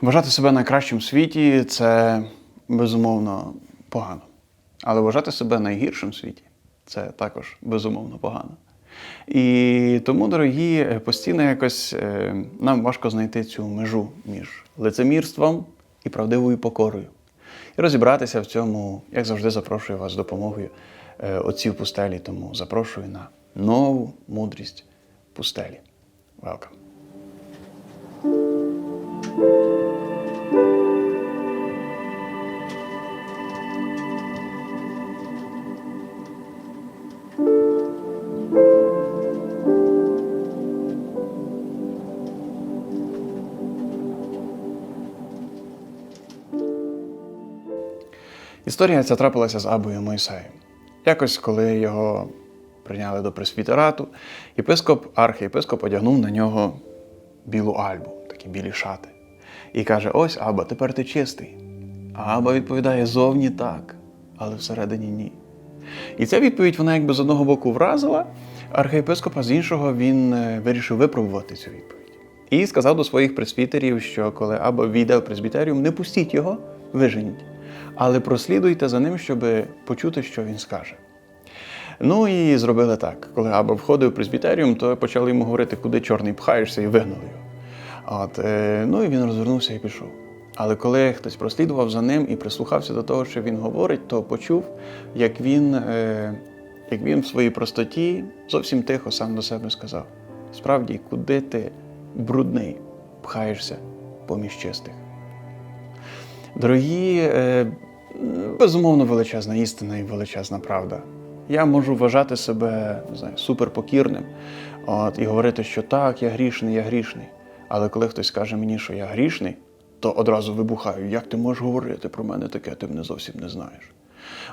Вважати себе найкращим в світі це безумовно погано. Але вважати себе найгіршим в світі це також безумовно погано. І тому, дорогі, постійно якось е, нам важко знайти цю межу між лицемірством і правдивою покорою. І розібратися в цьому, як завжди, запрошую вас з допомогою е, отців пустелі, тому запрошую на нову мудрість пустелі. Welcome. Історія ця трапилася з Абою Мойсеєм. Якось, коли його прийняли до пресвітерату, єпископ, архієпископ одягнув на нього білу альбу, такі білі шати. І каже: Ось Аба, тепер ти чистий. А Аба відповідає: зовні так, але всередині ні. І ця відповідь вона якби з одного боку вразила архієпископа, з іншого він е, вирішив випробувати цю відповідь. І сказав до своїх пресвітерів, що коли Аба війде в пресбітеріум, не пустіть його, виженіть, але прослідуйте за ним, щоб почути, що він скаже. Ну і зробили так. Коли Аба входив в пресбітеріум, то почали йому говорити, куди чорний пхаєшся, і вигнали його. От, е, ну і він розвернувся і пішов. Але коли хтось прослідував за ним і прислухався до того, що він говорить, то почув, як він, е, як він в своїй простоті зовсім тихо сам до себе сказав: справді, куди ти брудний пхаєшся поміж чистих? Дорогі, е, безумовно, величезна істина і величезна правда. Я можу вважати себе не суперпокірним от, і говорити, що так, я грішний, я грішний. Але коли хтось каже мені, що я грішний, то одразу вибухаю. Як ти можеш говорити про мене таке, ти мене зовсім не знаєш.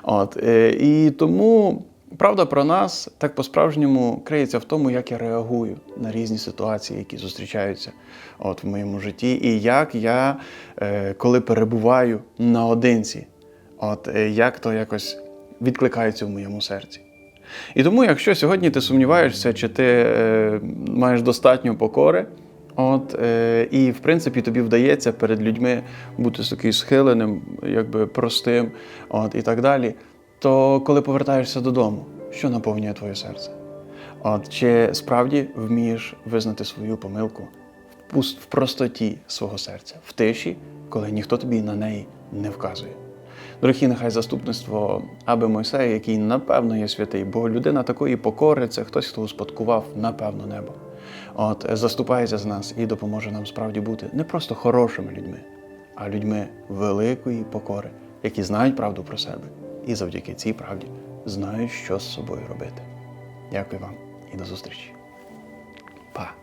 От, е, і тому правда про нас так по-справжньому криється в тому, як я реагую на різні ситуації, які зустрічаються от, в моєму житті, і як я, е, коли перебуваю наодинці, от, е, як то якось відкликається в моєму серці. І тому, якщо сьогодні ти сумніваєшся, чи ти е, маєш достатньо покори, от, е, і в принципі тобі вдається перед людьми бути таким схиленим, якби простим, от, і так далі, то коли повертаєшся додому, що наповнює твоє серце? От, чи справді вмієш визнати свою помилку в простоті свого серця, в тиші, коли ніхто тобі на неї не вказує? Дорогі, нехай заступництво Аби Мойсея, який напевно є святий, бо людина такої покори це хтось, хто успадкував напевно небо. От заступається з нас і допоможе нам справді бути не просто хорошими людьми, а людьми великої покори, які знають правду про себе і завдяки цій правді знаю, що з собою робити. Дякую вам і до зустрічі. Па!